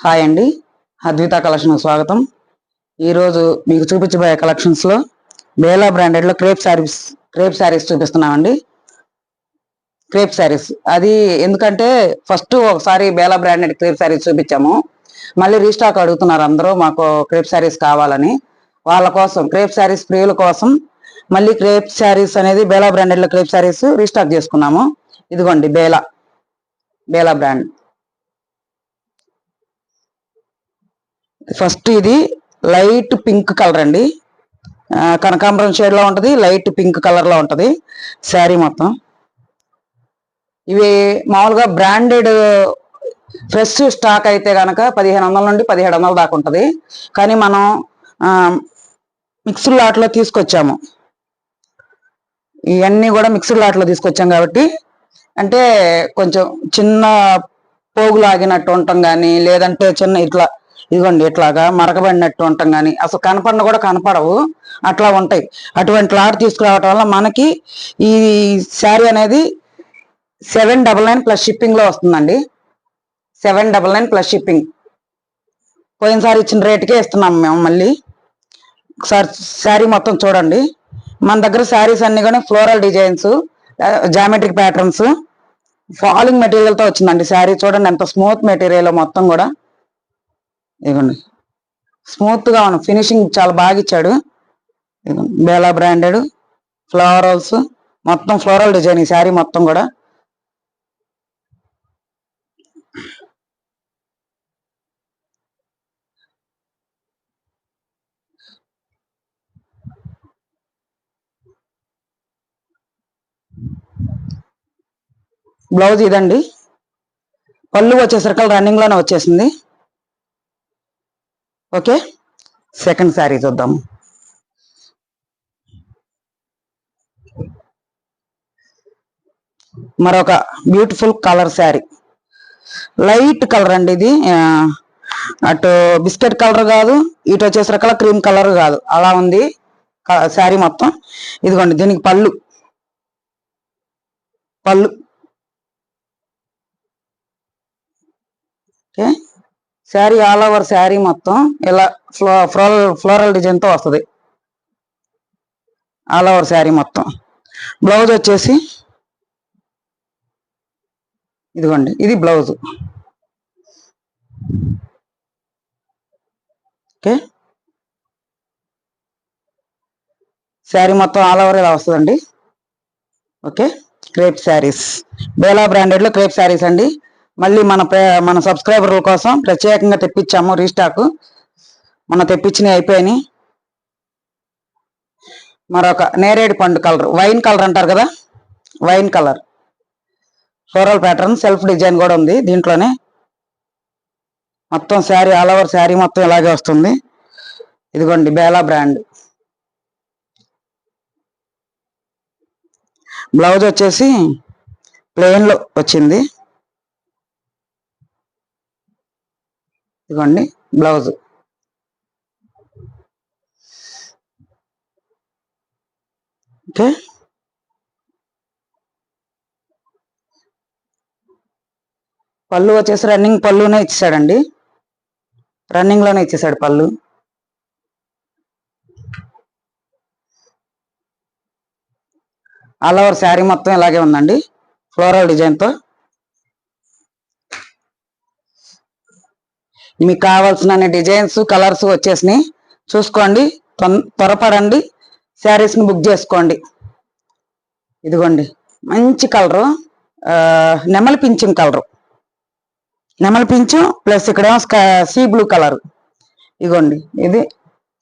Hi అండి. Advitha collection స్వాగతం. ఈరోజు మీకు చూపించబోయే కలెక్షన్స్లో బేలా బ్రాండెడ్లో క్రేప్ శారీస్ క్రేప్ శారీస్ చూపిస్తున్నామండి. క్రేప్ శారీస్. అది ఎందుకంటే ఫస్ట్ ఒకసారి బేలా బ్రాండెడ్ క్రేప్ శారీస్ చూపించాము. మళ్ళీ రీస్టాక్ అడుగుతున్నారు అందరూ మాకు క్రేప్ శారీస్ కావాలని. వాళ్ళ కోసం క్రేప్ శారీస్ ప్రియుల కోసం మళ్ళీ క్రేప్ శారీస్ అనేది బేలా బ్రాండెడ్లో క్రేప్ శారీస్ రీస్టాక్ చేసుకున్నాము. ఇదిగోండి బేలా బేలా బ్రాండ్ ఫస్ట్ ఇది లైట్ పింక్ కలర్ అండి. కనకాంబరం షేడ్లో ఉంటుంది లైట్ పింక్ కలర్లో ఉంటుంది. శారీ మొత్తం. ఇవి మామూలుగా బ్రాండెడ్ ఫ్రెష్ స్టాక్ అయితే కనుక పదిహేను వందల నుండి పదిహేడు వందల దాకా ఉంటుంది. కానీ మనం మిక్స్డ్ లాట్లో తీసుకొచ్చాము. ఇవన్నీ కూడా మిక్స్డ్ లాట్లో తీసుకొచ్చాం కాబట్టి అంటే కొంచెం చిన్న పోగులాగినట్టు ఉంటాం ఉండటం కానీ లేదంటే చిన్న ఇట్లా ఇదిగోండి ఇట్లాగా మరకబడినట్టు ఉంటాం కానీ అసలు కనపడిన కూడా కనపడవు. అట్లా ఉంటాయి. అటువంటి లాట్ తీసుకురావటం వల్ల మనకి ఈ శారీ అనేది సెవెన్ డబల్ నైన్ ప్లస్ షిప్పింగ్లో వస్తుందండి. Seven double nine plus shipping. పోయినసారి ఇచ్చిన రేటుకే ఇస్తున్నాం మేము మళ్ళీ. ఒకసారి శారీ మొత్తం చూడండి. మన దగ్గర శారీస్ అన్ని కూడా floral designs geometric patterns falling మెటీరియల్తో వచ్చిందండి శారీ. చూడండి ఎంత స్మూత్ మెటీరియల్ మొత్తం కూడా. ఇదిగోండి. స్మూత్గా ఉంది ఫినిషింగ్ చాలా బాగా ఇచ్చాడు. ఇదిగోండి. బేలా బ్రాండెడ్ ఫ్లవరల్స్ మొత్తం ఫ్లోరల్ డిజైన్ ఈ శారీ మొత్తం కూడా. బ్లౌజ్ ఇదండి. పళ్ళు వచ్చేసరికి రన్నింగ్లోనే వచ్చేసింది. ఓకే? సెకండ్ శారీ చూద్దాం. మరొక beautiful colour saree light colour అండి ఇది. అటు బిస్కెట్ కలర్ కాదు ఇటు వచ్చేసరికి క్రీమ్ కలర్ కాదు. అలా ఉంది శారీ మొత్తం. ఇదిగోండి దీనికి pallu. Pallu okay saree all over saree మొత్తం ఇలా ఫ్లో ఫ్లోరల్ ఫ్లోరల్ డిజైన్తో వస్తుంది. ఆల్ ఓవర్ శారీ మొత్తం. బ్లౌజ్ వచ్చేసి ఇదిగోండి ఇది బ్లౌజ్. ఓకే. శారీ మొత్తం ఆల్ ఓవర్ ఇలా వస్తుందండి. ఓకే. Crepe sarees. బేలా బ్రాండెడ్లో క్రేప్ శారీస్ అండి. మళ్ళీ మన మన సబ్స్క్రైబర్ల కోసం ప్రత్యేకంగా తెప్పించాము రీస్టాక్. మన తెప్పించినవి అయిపోయినాయి. మరొక నేరేడు పండు కలర్ వైన్ కలర్ అంటారు కదా? Wine colour. Floral pattern self design కూడా ఉంది దీంట్లోనే. మొత్తం శారీ ఆల్ ఓవర్ శారీ మొత్తం ఇలాగే వస్తుంది. ఇదిగోండి బేలా బ్రాండ్. బ్లౌజ్ వచ్చేసి ప్లెయిన్లో వచ్చింది. ఇదిగోండి బ్లౌజ్. ఓకే. పళ్ళు వచ్చేసి రన్నింగ్ పళ్ళునే ఇచ్చేసాడండి. రన్నింగ్లోనే ఇచ్చేసాడు పళ్ళు. ఆల్ ఓవర్ శారీ మొత్తం ఇలాగే ఉందండి. ఫ్లోరల్ డిజైన్తో. మీకు కావాల్సిన డిజైన్స్ కలర్స్ వచ్చేసినాయి. చూసుకోండి తొం- త్వరపడండి. శారీస్ని బుక్ చేసుకోండి. ఇదిగోండి మంచి కలరు. నెమలి పింఛం కలరు. నెమలి పింఛం ప్లస్ ఇక్కడ సీ బ్లూ కలర్. ఇదిగోండి ఇది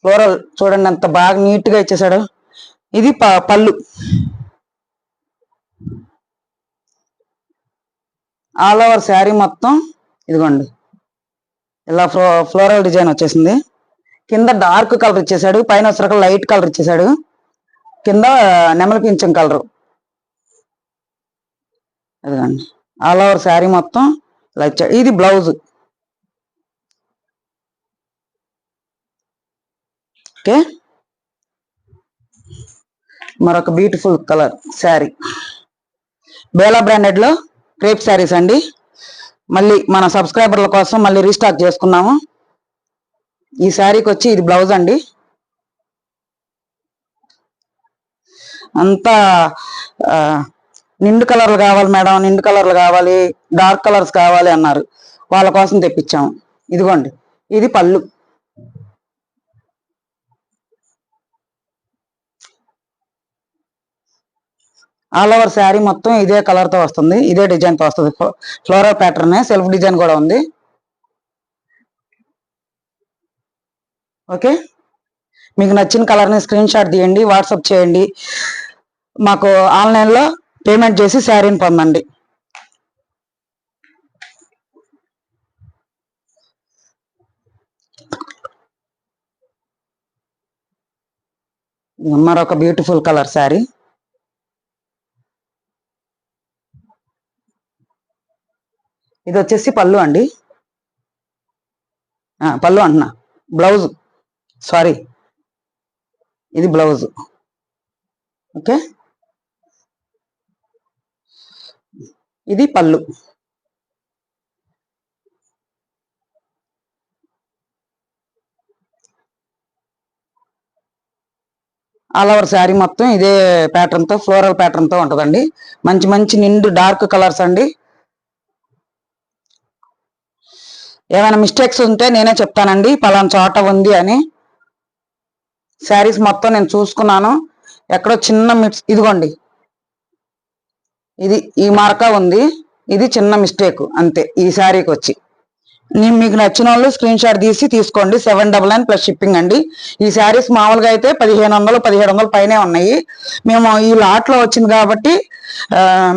ఫ్లోరల్ చూడండి అంత బాగా నీట్గా ఇచ్చేసాడు. ఇది ప- పళ్ళు. ఆల్ ఓవర్ శారీ మొత్తం ఇదిగోండి. ఇలా ఫ్లో ఫ్లోరల్ డిజైన్ వచ్చేసింది. కింద డార్క్ కలర్ ఇచ్చేసాడు పైన వచ్చేసరికి లైట్ కలర్ ఇచ్చేసాడు. కింద నెమలి పింఛం కలరు. అదిగోండి. ఆల్ ఓవర్ శారీ మొత్తం ఇలా ఇచ్చాడు. ఇది బ్లౌజ్. ఓకే. మరొక బ్యూటిఫుల్ కలర్ శారీ. బేలా బ్రాండెడ్లో క్రేప్ శారీస్ అండి. మళ్ళీ మన సబ్స్క్రైబర్ల కోసం మళ్ళీ రీస్టాక్ చేసుకున్నాము. ఈ శారీకి వచ్చి ఇది బ్లౌజ్ అండి. అంతా నిండు కలర్లు కావాలి మేడం నిండు కలర్లు కావాలి డార్క్ కలర్స్ కావాలి అన్నారు. వాళ్ళ కోసం తెప్పించాము. ఇదిగోండి ఇది పళ్ళు. ఆల్ ఓవర్ శారీ మొత్తం ఇదే కలర్తో వస్తుంది. ఇదే డిజైన్తో వస్తుంది. ఫ్లోరల్ ప్యాటర్న్ సెల్ఫ్ డిజైన్ కూడా ఉంది. ఓకే మీకు నచ్చిన కలర్ని స్క్రీన్ షాట్ తీయండి వాట్సాప్ చేయండి. మాకు ఆన్లైన్లో పేమెంట్ చేసి శారీని పొందండి. మరొక బ్యూటిఫుల్ కలర్ శారీ ఇది వచ్చేసి పళ్ళు అండి. పళ్ళు అంటున్నా. బ్లౌజ్. సారీ. ఇది బ్లౌజ్. ఓకే? ఇది పళ్ళు. ఆల్ ఓవర్ శారీ మొత్తం ఇదే ప్యాటర్న్తో ఫ్లోరల్ ప్యాటర్న్తో ఉంటుందండి. మంచి మంచి నిండు డార్క్ కలర్స్ అండి. ఏమైనా మిస్టేక్స్ ఉంటే నేనే చెప్తానండి. పలానా చోట ఉంది అని. శారీస్ మొత్తం నేను చూసుకున్నాను. ఎక్కడో చిన్న మిస్ ఇదిగోండి. ఇది ఈ మార్కా ఉంది. ఇది చిన్న మిస్టేక్ అంతే ఈ శారీకి వచ్చి. నేను మీకు నచ్చిన వాళ్ళు స్క్రీన్ షాట్ తీసి తీసుకోండి. Seven double nine plus shipping అండి. ఈ శారీస్ మామూలుగా అయితే పదిహేను వందలు పదిహేడు వందలు పైనే ఉన్నాయి. మేము ఈ లాట్లో వచ్చింది కాబట్టి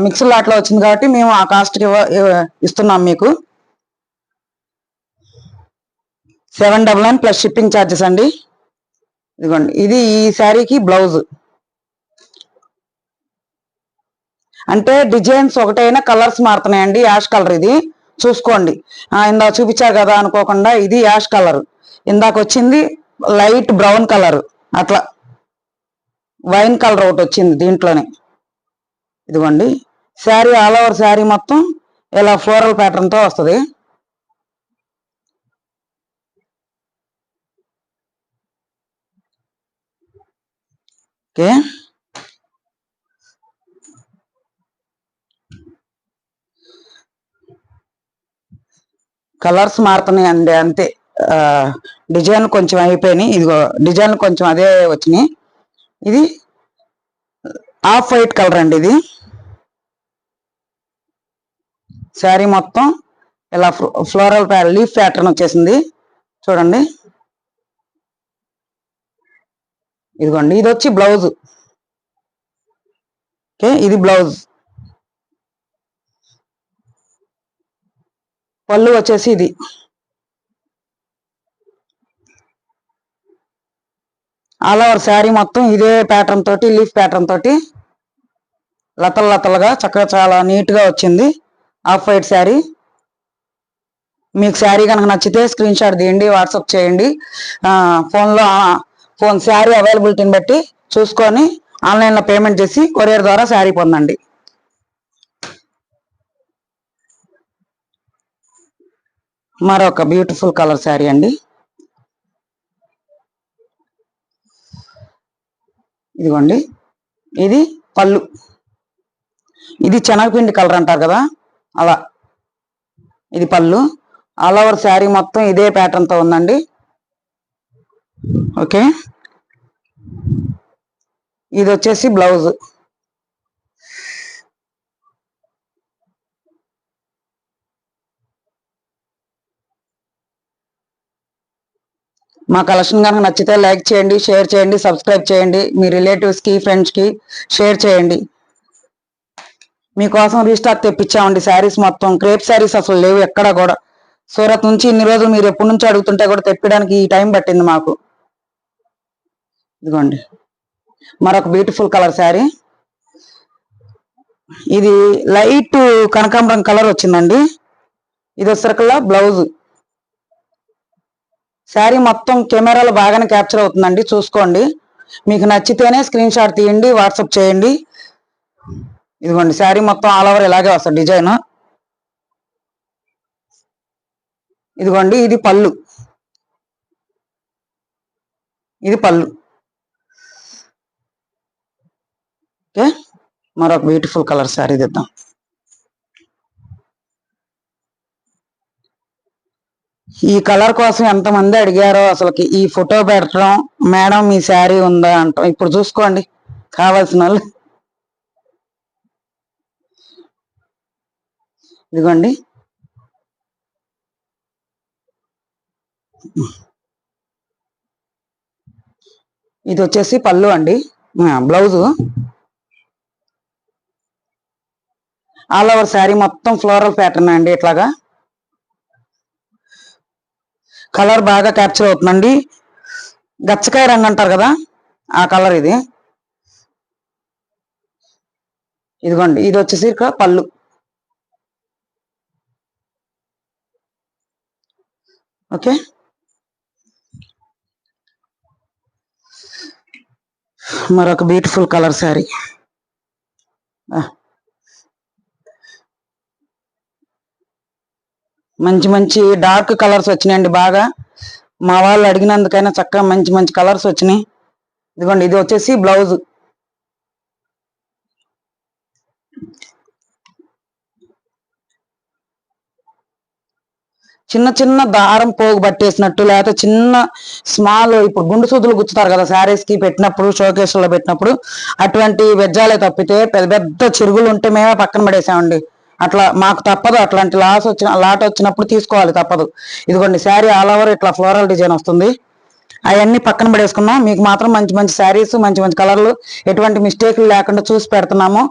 మిక్స్ లాట్లో వచ్చింది కాబట్టి మేము ఆ కాస్ట్కి ఇస్తున్నాం మీకు. Seven double nine plus shipping charges అండి. ఇదిగోండి ఇది ఈ శారీకి బ్లౌజ్. అంటే డిజైన్స్ ఒకటైనా కలర్స్ మారుతున్నాయండి యాష్ కలర్ ఇది. చూసుకోండి. ఇందా ఇందాక చూపించారు కదా అనుకోకుండా ఇది యాష్ కలర్. ఇందాక వచ్చింది లైట్ బ్రౌన్ కలర్. అట్లా. వైన్ కలర్ ఒకటి వచ్చింది దీంట్లోనే. ఇదిగోండి. శారీ ఆల్ ఓవర్ శారీ మొత్తం ఇలా ఫ్లోరల్ ప్యాటర్న్తో వస్తుంది. ఓకే. కలర్స్ మారుతున్నాయి అండి అంతే. డిజైన్ కొంచెం అయిపోయినాయి. ఇదిగో డిజైన్ కొంచెం అదే వచ్చినాయి. ఇది ఆఫ్ వైట్ కలర్ అండి ఇది. శారీ మొత్తం ఇలా ఫ్లోరల్ లీఫ్ ప్యాటర్న్ వచ్చేసింది. చూడండి. ఇదిగోండి ఇది వచ్చి బ్లౌజ్. ఓకే ఇది బ్లౌజ్. పళ్ళు వచ్చేసి ఇది. ఆల్ ఓవర్ శారీ మొత్తం ఇదే ప్యాటర్న్ తోటి లీఫ్ ప్యాటర్న్ తోటి లతలు లతలుగా చక్కగా చాలా నీట్గా వచ్చింది. Off white saree. మీకు శారీ కనుక నచ్చితే స్క్రీన్ షాట్ తీయండి వాట్సాప్ చేయండి. ఫోన్లో ఫోన్ శారీ అవైలబిలిటీని బట్టి చూసుకొని ఆన్లైన్లో పేమెంట్ చేసి కొరియర్ ద్వారా శారీ పొందండి. మరొక బ్యూటిఫుల్ కలర్ శారీ అండి. ఇదిగోండి. ఇది పళ్ళు. ఇది శనగపిండి కలర్ అంటారు కదా? అలా. ఇది పళ్ళు. ఆల్ ఓవర్ శారీ మొత్తం ఇదే ప్యాటర్న్తో ఉందండి. ఓకే. ఇది వచ్చేసి బ్లౌజ్. మా కలెక్షన్ కనుక నచ్చితే లైక్ చేయండి షేర్ చేయండి సబ్స్క్రైబ్ చేయండి. మీ రిలేటివ్స్కి ఫ్రెండ్స్కి షేర్ చేయండి. మీకోసం రీస్టాక్ తెప్పించామండి శారీస్ మొత్తం. క్రేప్ శారీస్ అసలు లేవు ఎక్కడ కూడా. సూరత్ నుంచి ఇన్ని రోజులు మీరు ఎప్పటి నుంచి అడుగుతుంటే కూడా తెప్పడానికి ఈ టైం పట్టింది మాకు. ఇదిగోండి. మరొక బ్యూటిఫుల్ కలర్ శారీ ఇది లైట్ కనకాంబరం కలర్ వచ్చిందండి. ఇది వచ్చరికల్లా బ్లౌజ్ శారీ మొత్తం కెమెరాలో బాగానే క్యాప్చర్ అవుతుందండి. చూసుకోండి. మీకు నచ్చితేనే స్క్రీన్ షాట్ తీయండి వాట్సాప్ చేయండి. ఇదిగోండి శారీ మొత్తం ఆల్ ఓవర్ ఇలాగే వస్తుంది డిజైన్. ఇదిగోండి ఇది పళ్ళు. ఇది పళ్ళు ఓకే మరొక బ్యూటిఫుల్ కలర్ శారీ దిద్దాం ఈ కలర్ కోసం ఎంతమంది అడిగారో అసలుకి ఈ ఫోటో పెట్టడం మేడం మీ శారీ ఉందా? అంటాం. ఇప్పుడు చూసుకోండి కావాల్సిన వాళ్ళు. ఇదిగోండి. ఇది వచ్చేసి పళ్ళు అండి. బ్లౌజు ఆల్ ఓవర్ శారీ మొత్తం ఫ్లోరల్ ప్యాటర్న్ అండి ఇట్లాగా. కలర్ బాగా క్యాప్చర్ అవుతుందండి. గచ్చకాయ రంగు అంటారు కదా ఆ కలర్ ఇది. ఇదిగోండి ఇది వచ్చేసి ఇక్కడ పళ్ళు. ఓకే. మరొక బ్యూటిఫుల్ కలర్ శారీ. మంచి మంచి డార్క్ కలర్స్ వచ్చినాయండి బాగా. మా వాళ్ళు అడిగినందుకైనా చక్కగా మంచి మంచి కలర్స్ వచ్చినాయి. ఇదిగోండి ఇది వచ్చేసి బ్లౌజ్. చిన్న చిన్న దారం పోగు పట్టేసినట్టు లేకపోతే చిన్న స్మాల్ ఇప్పుడు గుండు సూదులు గుచ్చుతారు కదా శారీస్కి పెట్టినప్పుడు షోకేసుల్లో పెట్టినప్పుడు అటువంటి వెజ్జాలే తప్పితే పెద్ద పెద్ద చిరుగులు ఉంటే మేమే పక్కన పడేసామండి. అట్లా మాకు తప్పదు అట్లాంటి లాస్ వచ్చిన లాట్ వచ్చినప్పుడు తీసుకోవాలి తప్పదు. ఇదిగోండి శారీ ఆల్ ఓవర్ ఇట్లా ఫ్లోరల్ డిజైన్ వస్తుంది. అవన్నీ పక్కన పడేసుకున్నాం. మీకు మాత్రం మంచి మంచి శారీస్ మంచి మంచి కలర్లు ఎటువంటి మిస్టేక్లు లేకుండా చూసి పెడుతున్నాము.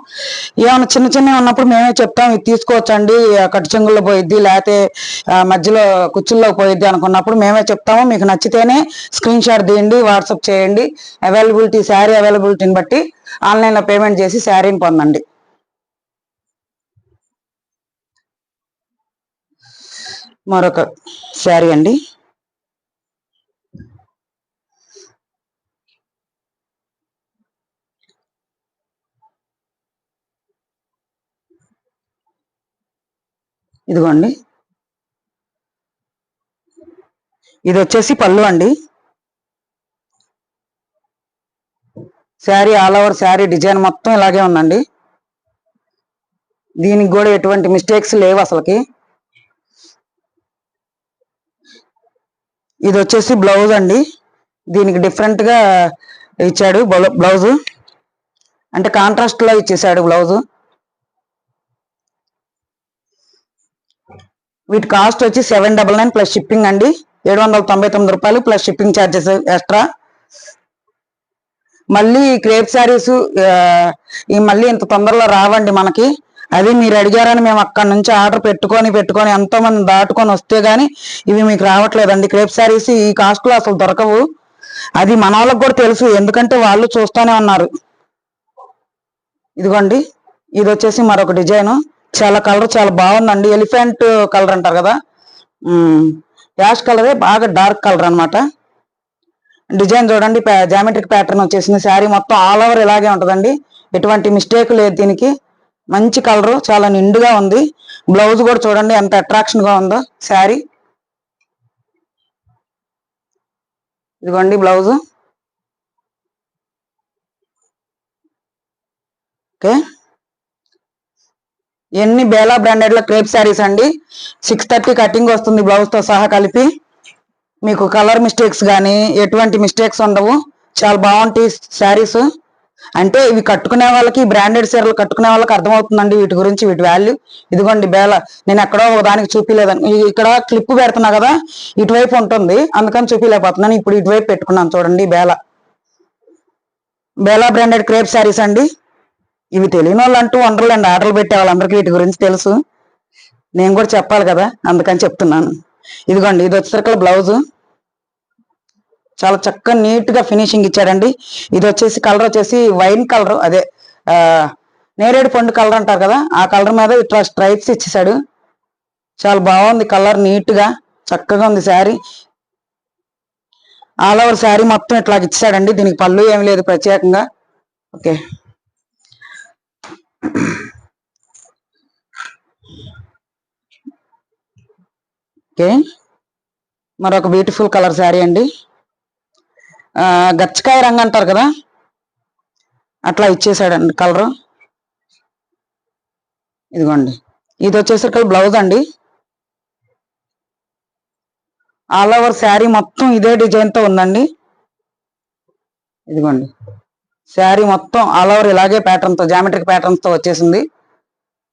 ఏమైనా చిన్న చిన్నవి ఉన్నప్పుడు మేమే చెప్తాం ఇది తీసుకోవచ్చండి కట్టు చెంగుల్లో పోయిద్ది లేకపోతే మధ్యలో కుచ్చుల్లో పోయిద్ది అనుకున్నప్పుడు మేమే చెప్తాము. మీకు నచ్చితేనే స్క్రీన్ షాట్ తీయండి వాట్సాప్ చేయండి. అవైలబిలిటీ శారీ అవైలబిలిటీని బట్టి ఆన్లైన్లో పేమెంట్ చేసి శారీని పొందండి. మరొక శారీ అండి. ఇదిగోండి. ఇది వచ్చేసి పళ్ళు అండి. Saree all over saree design మొత్తం ఇలాగే ఉందండి. దీనికి కూడా ఎటువంటి మిస్టేక్స్ లేవు అసలుకి. ఇది వచ్చేసి బ్లౌజ్ అండి. దీనికి డిఫరెంట్గా ఇచ్చాడు బ్లౌజ్. అంటే కాంట్రాస్ట్లో ఇచ్చేసాడు బ్లౌజ్. వీటి కాస్ట్ వచ్చి seven double nine plus shipping అండి. ఏడు వందల తొంభై తొమ్మిది రూపాయలు ప్లస్ షిప్పింగ్ ఛార్జెస్ ఎక్స్ట్రా మళ్ళీ క్రేప్ శారీస్ ఈ మళ్ళీ ఇంత తొందరలో రావండి మనకి. అది మీరు అడిగారని మేము అక్కడ నుంచి ఆర్డర్ పెట్టుకొని పెట్టుకొని ఎంతో మంది దాటుకొని వస్తే గానీ ఇవి మీకు రావట్లేదండి. క్రేప్ శారీస్ ఈ కాస్ట్లో అసలు దొరకవు. అది మన వాళ్ళకి కూడా తెలుసు ఎందుకంటే వాళ్ళు చూస్తూనే ఉన్నారు. ఇదిగోండి ఇది వచ్చేసి మరొక డిజైన్. చాలా కలర్ చాలా బాగుందండి. ఎలిఫెంట్ కలర్ అంటారు కదా? యాష్ కలరే బాగా డార్క్ కలర్ అనమాట డిజైన్ చూడండి జామెట్రిక్ ప్యాటర్న్ వచ్చేసింది. శారీ మొత్తం ఆల్ ఓవర్ ఇలాగే ఉంటుందండి. ఎటువంటి మిస్టేక్ లేదు దీనికి. మంచి కలరు చాలా నిండుగా ఉంది. బ్లౌజ్ కూడా చూడండి ఎంత అట్రాక్షన్గా ఉందో. శారీ. ఇదిగోండి బ్లౌజ్. ఓకే. ఎన్ని బేలా బ్రాండెడ్లో క్రేప్ శారీస్ అండి? సిక్స్ థర్టీ కటింగ్ వస్తుంది బ్లౌజ్తో సహా కలిపి. మీకు కలర్ మిస్టేక్స్ కానీ ఎటువంటి మిస్టేక్స్ ఉండవు. చాలా బాగుంటాయి శారీస్. అంటే ఇవి కట్టుకునే వాళ్ళకి బ్రాండెడ్ చీరలు కట్టుకునే వాళ్ళకి అర్థమవుతుందండి వీటి గురించి వీటి వాల్యూ ఇదిగోండి బేల నేను ఎక్కడో ఒక దానికి చూపిలేదని ఇక్కడ క్లిప్ పెడుతున్నా కదా ఇటువైపు ఉంటుంది. అందుకని చూపిలేకపోతున్నాను. ఇప్పుడు ఇటువైపు పెట్టుకున్నాను చూడండి Bela. Bela branded crepe sarees అండి. ఇవి తెలియని వాళ్ళు అంటూ ఉండరులేండి. ఆర్డర్లు పెట్టే వాళ్ళందరికీ వీటి గురించి తెలుసు. నేను కూడా చెప్పాలి కదా అందుకని చెప్తున్నాను. ఇదిగోండి ఇది వచ్చేసరికి బ్లౌజ్ చాలా చక్కగా నీట్గా ఫినిషింగ్ ఇచ్చాడండి ఇది వచ్చేసి కలర్ వచ్చేసి వైన్ కలర్ అదే నేరేడు పండు కలర్ అంటారు కదా ఆ కలర్ మీద ఇట్లా స్ట్రైప్స్ ఇచ్చేసాడు. చాలా బాగుంది కలర్ నీట్గా చక్కగా ఉంది శారీ. ఆల్ ఓవర్ శారీ మొత్తం ఇట్లా ఇచ్చాడండి దీనికి పళ్ళు ఏమి లేదు ప్రత్యేకంగా. ఓకే. ఓకే. మరొక బ్యూటిఫుల్ కలర్ శారీ అండి. గచ్చకాయ రంగు అంటారు కదా? అట్లా ఇచ్చేసాడండి కలరు. ఇదిగోండి. ఇది వచ్చేసరికి బ్లౌజ్ అండి. ఆల్ ఓవర్ శారీ మొత్తం ఇదే డిజైన్తో ఉందండి. ఇదిగోండి. శారీ మొత్తం ఆల్ ఓవర్ ఇలాగే ప్యాటర్న్తో జామెట్రిక్ ప్యాటర్న్స్తో వచ్చేసింది.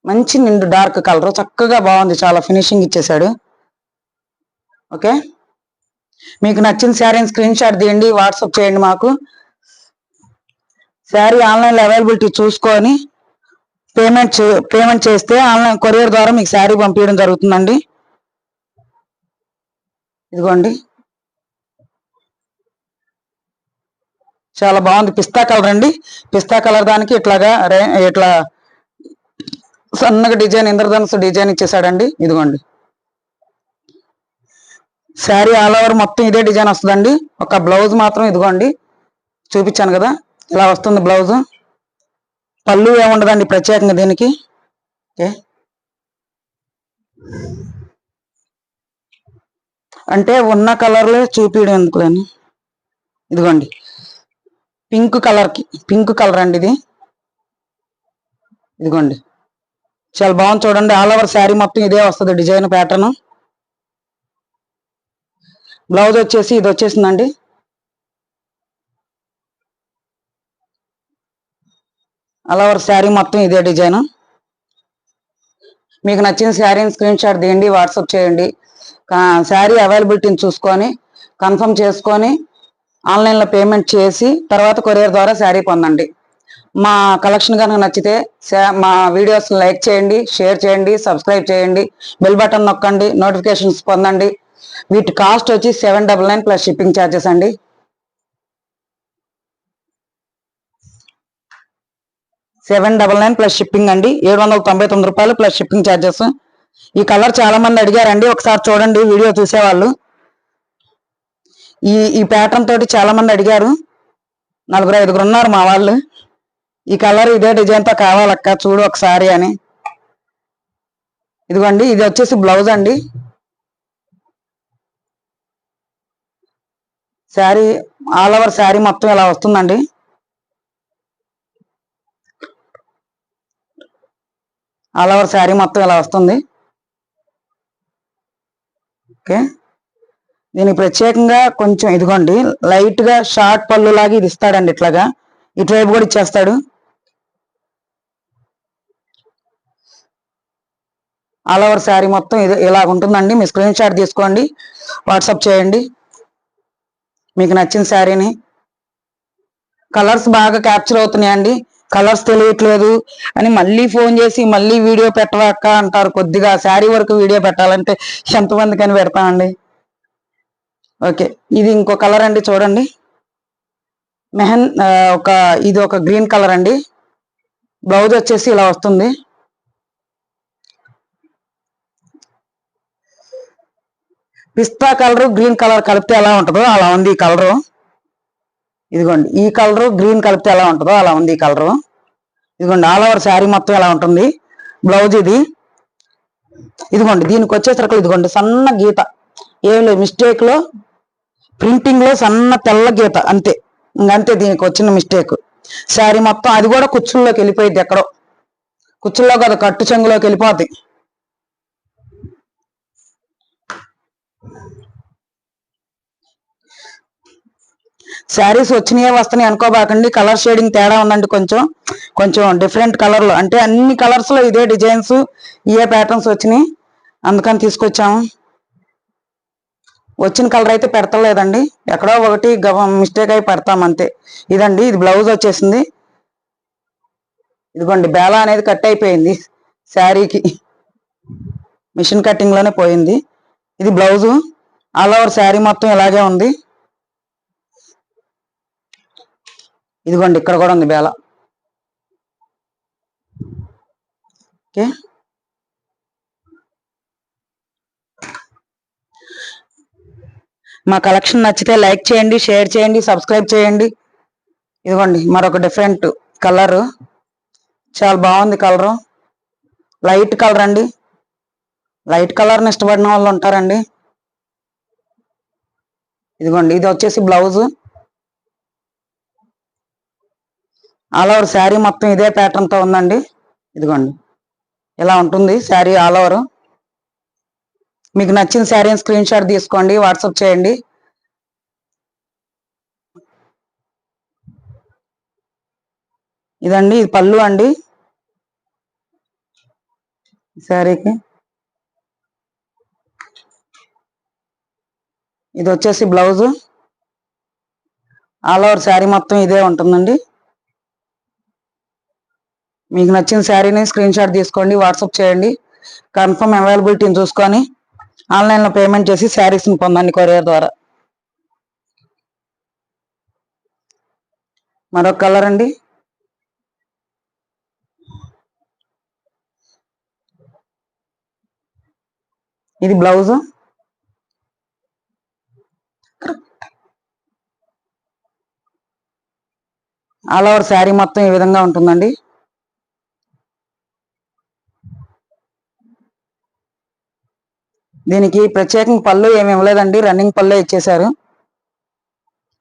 మంచి నిండు డార్క్ కలర్. చక్కగా బాగుంది. చాలా ఫినిషింగ్ ఇచ్చేసాడు. ఓకే? మీకు నచ్చిన శారీని స్క్రీన్ షాట్ తీయండి వాట్సాప్ చేయండి మాకు. శారీ ఆన్లైన్లో అవైలబిలిటీ చూసుకొని పేమెంట్ పేమెంట్ చేస్తే ఆన్లైన్ కొరియర్ ద్వారా మీకు శారీ పంపించడం జరుగుతుందండి. ఇదిగోండి. చాలా బాగుంది. పిస్తా కలర్ అండి. పిస్తా కలర్ దానికి ఇట్లాగా రే- ఇట్లా సన్నగా డిజైన్ ఇంద్రధనుసు డిజైన్ ఇచ్చేసాడండి. ఇదిగోండి. శారీ ఆల్ ఓవర్ మొత్తం ఇదే డిజైన్ వస్తుందండి. ఒక బ్లౌజ్ మాత్రం ఇదిగోండి. చూపించాను కదా ఇలా వస్తుంది బ్లౌజ్? పళ్ళు ఏముండదండి ప్రత్యేకంగా దీనికి? ఓకే అంటే ఉన్న కలర్లే చూపించడం ఎందుకులేని ఇదిగోండి. పింక్ కలర్కి పింక్ కలర్ అండి ఇది. ఇదిగోండి. చాలా బాగుంది చూడండి. ఆల్ ఓవర్ శారీ మొత్తం ఇదే వస్తుంది డిజైన్ ప్యాటర్న్. బ్లౌజ్ వచ్చేసి ఇది వచ్చేసిందండి. ఆల్ శారీ మొత్తం ఇదే డిజైన్. మీకు నచ్చిన శారీని స్క్రీన్ షాట్ తీయండి వాట్సాప్ చేయండి. శారీ అవైలబిలిటీని చూసుకొని కన్ఫర్మ్ చేసుకొని ఆన్లైన్లో పేమెంట్ చేసి తర్వాత కొరియర్ ద్వారా శారీ పొందండి. మా కలెక్షన్ కనుక నచ్చితే మా వీడియోస్ లైక్ చేయండి షేర్ చేయండి సబ్స్క్రైబ్ చేయండి బెల్ బటన్ నొక్కండి నోటిఫికేషన్స్ పొందండి. వీటి కాస్ట్ వచ్చి seven double nine plus shipping charges అండి. Seven double nine plus shipping అండి. ఏడు వందల తొంభై తొమ్మిది రూపాయలు ప్లస్ షిప్పింగ్ ఛార్జెస్ ఈ కలర్ చాలా మంది అడిగారండి. ఒకసారి చూడండి వీడియో చూసేవాళ్ళు. ఈ ఈ ప్యాటర్న్ తోటి చాలా మంది అడిగారు. నలుగురు ఐదుగురు ఉన్నారు మా వాళ్ళు. ఈ కలర్ ఇదే డిజైన్తో కావాలక్క చూడు ఒకసారి అని. ఇదిగోండి ఇది వచ్చేసి బ్లౌజ్ అండి. శారీ ఆల్ ఓవర్ శారీ మొత్తం ఇలా వస్తుందండి. ఆల్ ఓవర్ శారీ మొత్తం ఇలా వస్తుంది. ఓకే దీనికి ప్రత్యేకంగా కొంచెం ఇదిగోండి లైట్గా షార్ట్ పళ్ళు లాగా ఇది ఇస్తాడండి ఇట్లాగా. ఇటువైపు కూడా ఇచ్చేస్తాడు. ఆల్ ఓవర్ శారీ మొత్తం ఇది ఇలాగ ఉంటుందండి మీ స్క్రీన్ షాట్ తీసుకోండి. వాట్సాప్ చేయండి. మీకు నచ్చిన శారీని. కలర్స్ బాగా క్యాప్చర్ అవుతున్నాయండి. కలర్స్ తెలియట్లేదు అని మళ్ళీ ఫోన్ చేసి మళ్ళీ వీడియో పెట్టవాక అంటారు. కొద్దిగా శారీ వరకు వీడియో పెట్టాలంటే ఎంతమంది కని పెడతామండి. ఓకే ఇది ఇంకో కలర్ అండి చూడండి. మెహన్ ఒక ఇది ఒక గ్రీన్ కలర్ అండి. బ్లౌజ్ వచ్చేసి ఇలా వస్తుంది. పిస్తా కలర్ గ్రీన్ కలర్ కలిపితే ఎలా ఉంటుందో అలా ఉంది ఈ కలరు. ఇదిగోండి ఈ కలరు గ్రీన్ కలిపితే ఎలా ఉంటుందో అలా ఉంది ఈ కలరు. ఇదిగోండి ఆల్ ఓవర్ శారీ మొత్తం ఎలా ఉంటుంది? బ్లౌజ్ ఇది. ఇదిగోండి దీనికి వచ్చేసరికి ఇదిగోండి సన్న గీత. ఏం లేదు మిస్టేక్లో ప్రింటింగ్లో సన్న తెల్ల గీత అంతే. ఇంకంతే దీనికి వచ్చిన మిస్టేక్ శారీ మొత్తం అది కూడా కుచ్చుల్లోకి వెళ్ళిపోయింది ఎక్కడో. కుచ్చుల్లో కదా కట్టు చెంగులోకి వెళ్ళిపోద్ది. శారీస్ వచ్చినాయే వస్తున్నాయి అనుకోబాకండి. కలర్ షేడింగ్ తేడా ఉందండి కొంచెం. కొంచెం డిఫరెంట్ కలర్లో అంటే అన్ని కలర్స్లో ఇదే డిజైన్స్ ఇవే ప్యాటర్న్స్ వచ్చినాయి. అందుకని తీసుకొచ్చాము. వచ్చిన కలర్ అయితే పెడతలేదండి. ఎక్కడో ఒకటి మిస్టేక్ అయి పెడతాం అంతే. ఇదండి ఇది బ్లౌజ్ వచ్చేసింది. ఇదిగోండి బేలా అనేది కట్ అయిపోయింది శారీకి. మిషన్ కటింగ్లోనే పోయింది. ఇది బ్లౌజు ఆల్ ఓవర్ శారీ మొత్తం ఇలాగే ఉంది. ఇదిగోండి ఇక్కడ కూడా ఉంది బేల. ఓకే. మా కలెక్షన్ నచ్చితే లైక్ చేయండి షేర్ చేయండి సబ్స్క్రైబ్ చేయండి. ఇదిగోండి మరొక డిఫరెంట్ కలర్. చాలా బాగుంది కలరు. లైట్ కలర్ అండి. లైట్ కలర్ని ఇష్టపడిన వాళ్ళు ఉంటారండి. ఇదిగోండి ఇది వచ్చేసి బ్లౌజు. ఆల్ ఓవర్ శారీ మొత్తం ఇదే ప్యాటర్న్తో ఉందండి. ఇదిగోండి. ఇలా ఉంటుంది శారీ ఆల్ ఓవర్ మీకు నచ్చిన శారీని స్క్రీన్ షాట్ తీసుకోండి వాట్సాప్ చేయండి. ఇదండి ఇది పళ్ళు అండి. శారీకి. ఇది వచ్చేసి బ్లౌజ్. ఆల్ ఓవర్ శారీ మొత్తం ఇదే ఉంటుందండి. మీకు నచ్చిన శారీని స్క్రీన్ షాట్ తీసుకోండి వాట్సాప్ చేయండి. కన్ఫర్మ్ అవైలబిలిటీని చూసుకొని ఆన్లైన్లో పేమెంట్ చేసి శారీస్ని పొందండి కొరియర్ ద్వారా. మరొక కలర్ అండి. ఇది బ్లౌజ్. ఆల్ ఓవర్ శారీ మొత్తం ఈ విధంగా ఉంటుందండి. దీనికి ప్రత్యేకంగా పళ్ళు ఏమి ఇవ్వలేదండి రన్నింగ్ పళ్ళు ఇచ్చేశారు.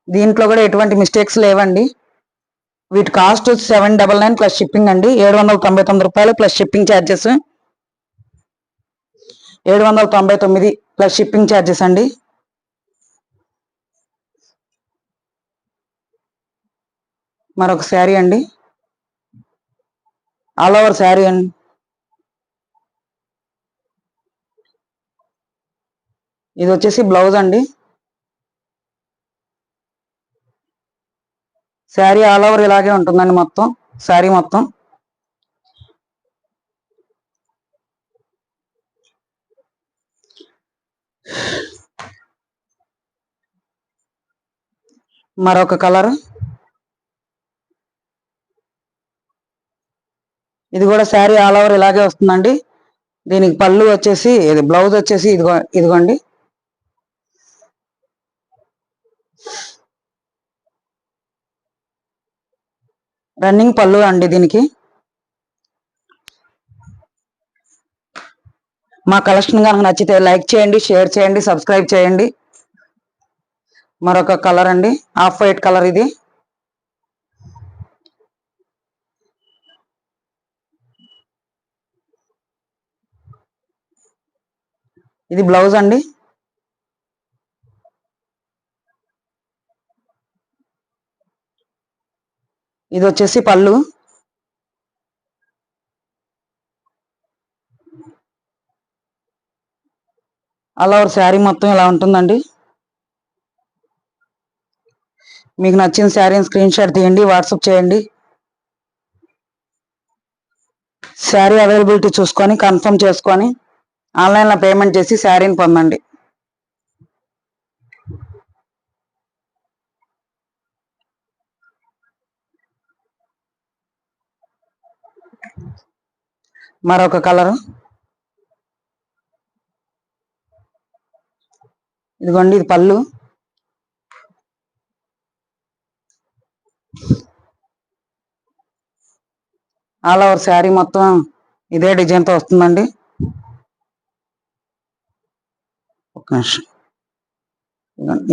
దీంట్లో కూడా ఎటువంటి మిస్టేక్స్ లేవండి. వీటి cost seven double nine plus shipping అండి. ఏడు వందల తొంభై తొమ్మిది రూపాయలు ప్లస్ షిప్పింగ్ ఛార్జెస్ ఏడు వందల తొంభై తొమ్మిది ప్లస్ షిప్పింగ్ ఛార్జెస్ అండి. మరొక శారీ అండి. ఆల్ ఓవర్ శారీ అండి. ఇది వచ్చేసి బ్లౌజ్ అండి. శారీ ఆల్ ఓవర్ ఇలాగే ఉంటుందండి మొత్తం శారీ మొత్తం. మరొక కలర్. ఇది కూడా శారీ ఆల్ ఓవర్ ఇలాగే వస్తుందండి. దీనికి పళ్ళు వచ్చేసి ఇది బ్లౌజ్ వచ్చేసి ఇదిగో ఇదిగోండి. రన్నింగ్ పళ్ళు అండి దీనికి. మా కలెక్షన్ కనుక నచ్చితే లైక్ చేయండి షేర్ చేయండి సబ్స్క్రైబ్ చేయండి. మరొక కలర్ అండి ఆఫ్ వైట్ కలర్ ఇది. ఇది బ్లౌజ్ అండి. ఇది వచ్చేసి పళ్ళు. అలా ఒక శారీ మొత్తం ఇలా ఉంటుందండి. మీకు నచ్చిన శారీని స్క్రీన్ షాట్ తీయండి వాట్సాప్ చేయండి. శారీ అవైలబిలిటీ చూసుకొని కన్ఫర్మ్ చేసుకొని ఆన్లైన్లో పేమెంట్ చేసి శారీని పొందండి. మరొక కలర్ ఇదిగోండి ఇది పళ్ళు. ఆల్ ఓవర్ శారీ మొత్తం ఇదే డిజైన్తో వస్తుందండి. ఒక నిమిషం.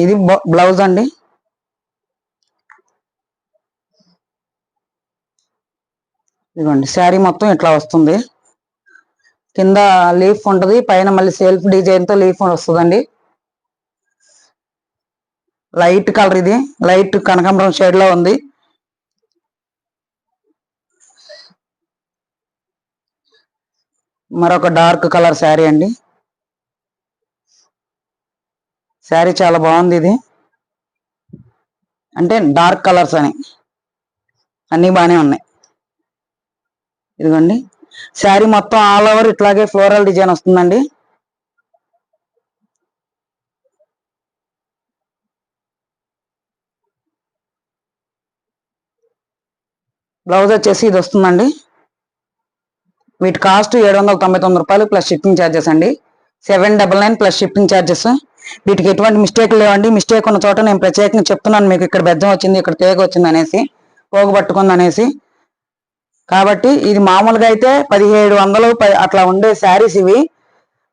ఇది బ్లౌజ్ అండి. ఇదిగోండి శారీ మొత్తం ఇట్లా వస్తుంది. కింద లీఫ్ ఉంటుంది పైన మళ్ళీ సెల్ఫ్ డిజైన్తో లీఫ్ వస్తుందండి. లైట్ కలర్ ఇది లైట్ కనకాంబరం షేడ్లో ఉంది. మరొక డార్క్ కలర్ శారీ అండి. శారీ చాలా బాగుంది ఇది. అంటే డార్క్ కలర్స్ అని అన్నీ బాగానే ఉన్నాయి. ఇదిగోండి. శారీ మొత్తం ఆల్ ఓవర్ ఇట్లాగే ఫ్లోరల్ డిజైన్ వస్తుందండి. బ్లౌజ్ వచ్చేసి ఇది వస్తుందండి. వీటి కాస్ట్ ఏడు వందల తొంభై తొమ్మిది రూపాయలు ప్లస్ షిప్పింగ్ ఛార్జెస్ అండి. Seven double nine plus shipping charges వీటికి ఎటువంటి మిస్టేక్ లేవండి. మిస్టేక్ ఉన్న చోట నేను ప్రత్యేకంగా చెప్తున్నాను. మీకు ఇక్కడ బెజ్జం వచ్చింది ఇక్కడ తేగ వచ్చింది అనేసి పోగు పట్టుకుంది అనేసి. కాబట్టి ఇది మామూలుగా అయితే పదిహేడు వందలు ప- అట్లా ఉండే శారీస్ ఇవి.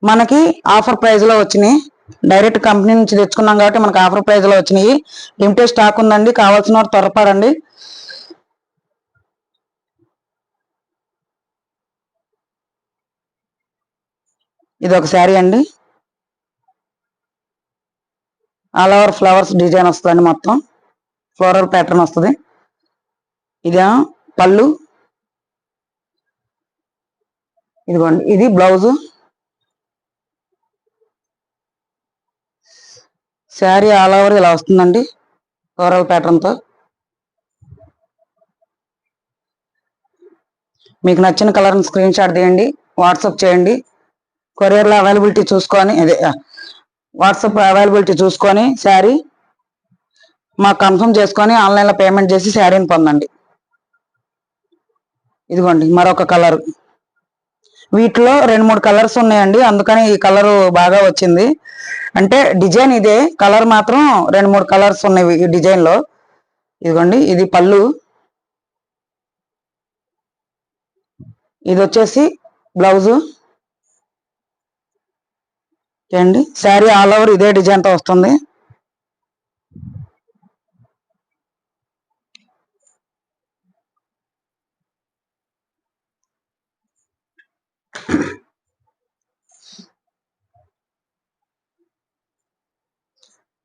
మనకి ఆఫర్ ప్రైస్లో వచ్చినాయి. డైరెక్ట్ కంపెనీ నుంచి తెచ్చుకున్నాం కాబట్టి మనకు ఆఫర్ ప్రైస్లో వచ్చినాయి. లిమిటెడ్ స్టాక్ ఉందండి. కావాల్సిన వారు త్వరపడండి. ఇది ఒక శారీ అండి. ఆల్ ఓవర్ ఫ్లవర్స్ డిజైన్ వస్తుందండి మొత్తం. ఫ్లోరల్ ప్యాటర్న్ వస్తుంది. ఇదే పళ్ళు. ఇదిగోండి ఇది బ్లౌజ్. శారీ ఆల్ ఓవర్ ఇలా వస్తుందండి ఫ్లోరల్ ప్యాటర్న్తో మీకు నచ్చిన కలర్ని స్క్రీన్ షాట్ తీయండి వాట్సాప్ చేయండి. కొరియర్లో అవైలబిలిటీ చూసుకొని అదే వాట్సాప్ అవైలబిలిటీ చూసుకొని శారీ మాకు కన్ఫర్మ్ చేసుకొని ఆన్లైన్లో పేమెంట్ చేసి శారీని పొందండి. ఇదిగోండి మరొక కలర్ వీటిలో రెండు మూడు కలర్స్ ఉన్నాయండి. అందుకని ఈ కలర్ బాగా వచ్చింది. అంటే డిజైన్ ఇదే. కలర్ మాత్రం రెండు మూడు కలర్స్ ఉన్నాయి ఈ డిజైన్లో. ఇదిగోండి ఇది పళ్ళు. ఇది వచ్చేసి బ్లౌజు. అండి శారీ ఆల్ ఓవర్ ఇదే డిజైన్తో వస్తుంది.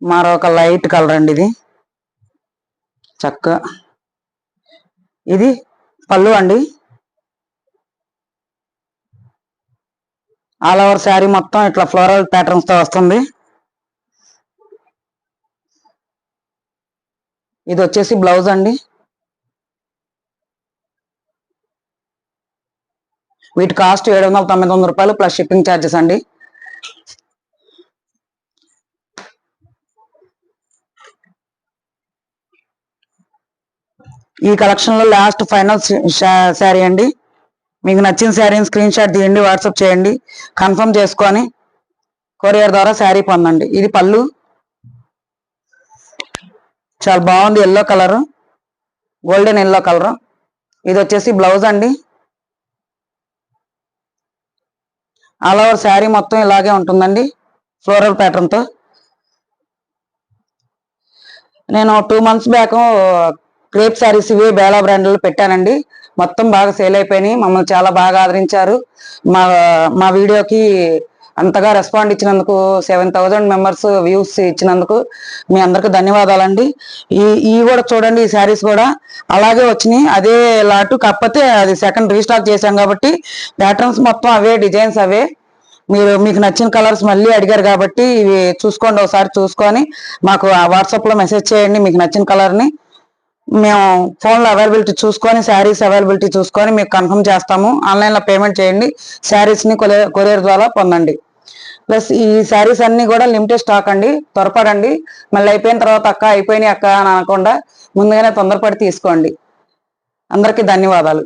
మరొక లైట్ కలర్ అండి ఇది. చక్క. ఇది పళ్ళు అండి. ఆల్ ఓవర్ శారీ మొత్తం ఇట్లా ఫ్లోరల్ ప్యాటర్న్స్తో వస్తుంది. ఇది వచ్చేసి బ్లౌజ్ అండి. వీటి కాస్ట్ ఏడు వందల తొమ్మిది వందల రూపాయలు ప్లస్ షిప్పింగ్ ఛార్జెస్ అండి. ఈ కలెక్షన్లో లాస్ట్ ఫైనల్ శారీ అండి. మీకు నచ్చిన శారీని స్క్రీన్ షాట్ తీయండి వాట్సాప్ చేయండి కన్ఫర్మ్ చేసుకొని కొరియర్ ద్వారా శారీ పొందండి. ఇది పళ్ళు. చాలా బాగుంది yellow colour golden yellow colour ఇది వచ్చేసి బ్లౌజ్ అండి. ఆల్ ఓవర్ శారీ మొత్తం ఇలాగే ఉంటుందండి ఫ్లోరల్ ప్యాటర్న్తో నేను two months back crepe sarees ఇవి బేలా బ్రాండ్లో పెట్టానండి. మొత్తం బాగా సేల్ అయిపోయినాయి. మమ్మల్ని చాలా బాగా ఆదరించారు. మా మా వీడియోకి అంతగా రెస్పాండ్ ఇచ్చినందుకు సెవెన్ థౌజండ్ మెంబర్స్ వ్యూస్ ఇచ్చినందుకు మీ అందరికి ధన్యవాదాలండి. ఈ ఇవి కూడా చూడండి ఈ శారీస్ కూడా. అలాగే వచ్చినాయి. అదే లాటు. కాకపోతే అది సెకండ్ రీస్టాక్ చేశాం కాబట్టి ప్యాటర్న్స్ మొత్తం అవే డిజైన్స్ అవే. మీరు మీకు నచ్చిన కలర్స్ మళ్ళీ అడిగారు కాబట్టి ఇవి చూసుకోండి ఒకసారి చూసుకొని మాకు వాట్సాప్లో మెసేజ్ చేయండి మీకు నచ్చిన కలర్ని మేము ఫోన్లో అవైలబిలిటీ చూసుకొని శారీస్ అవైలబిలిటీ చూసుకొని మీకు కన్ఫర్మ్ చేస్తాము. ఆన్లైన్లో పేమెంట్ చేయండి. శారీస్ని కొరియర్ ద్వారా పొందండి. ప్లస్ ఈ శారీస్ అన్నీ కూడా లిమిటెడ్ స్టాక్ అండి. త్వరపడండి. మళ్ళీ అయిపోయిన తర్వాత అక్క అయిపోయినాయి అక్క అని అనకుండా ముందుగానే తొందరపడి తీసుకోండి. అందరికీ ధన్యవాదాలు.